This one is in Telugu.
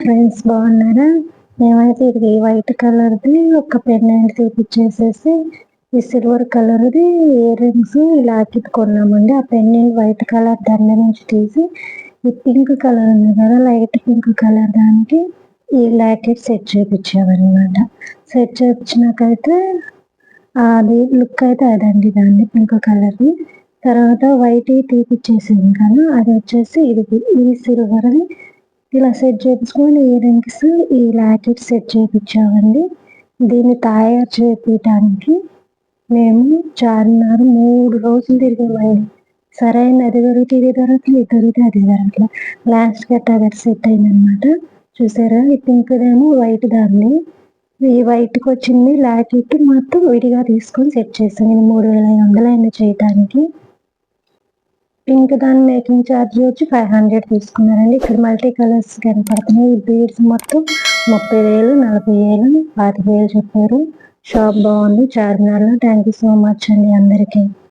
ఫ్రెండ్స్ బాగున్నారా? మేమైతే ఇది వైట్ కలర్ది ఒక పెండెంట్ తీపిచ్చేసేసి ఈ సిల్వర్ కలర్ది ఇయర్ రింగ్స్ లాకెట్ కొన్నామండి ఆ పెండెంట్ వైట్ కలర్ దండ నుంచి తీసి ఈ పింక్ కలర్ ఉంది కదా లైట్ పింక్ కలర్ దానికి ఈ లాకెట్ సెట్ చేయించామన్నమాట సెట్ చేయించినాకైతే అది లుక్ అయితే అదండి దాన్ని పింక్ కలర్ది తర్వాత వైట్ తీపిచ్చేసింది కదా అది వచ్చేసి ఇది ఈ సిల్వర్ది ఇలా సెట్ చేయించుకొని ఇయర్ రింగ్స్ ఈ లాకెట్ సెట్ చేయించామండి దీన్ని తయారు చేయించడానికి మేము చార్మినార్ మూడు రోజులు తిరిగామండి. సరైన అది దొరికితే ఇది దొరకలేదు ఇది దొరికితే అది దొరకలేదు లాస్ట్కి అట్లా అది సెట్ అయిందనమాట చూసారా? ఈ పింక్దేమో వైట్ దాన్ని. ఈ వైట్కి వచ్చింది లాకెట్ మొత్తం విడిగా తీసుకొని సెట్ చేసాను నేను మూడు వేల ఐదు వందలు అయినా చేయడానికి పింక్ దాని మేకింగ్ ఛార్జ్ వచ్చి ఫైవ్ హండ్రెడ్ తీసుకున్నారండి. ఇక్కడ మల్టీ కలర్స్ కనపడుతున్నాయి. బీడ్స్ మొత్తం ముప్పై వేలు నలభై వేలు పాతిక వేలు చెప్పారు. షాప్ బాగుంది. చార్మినార్లో. థ్యాంక్ యూ సో మచ్ అండి అందరికీ.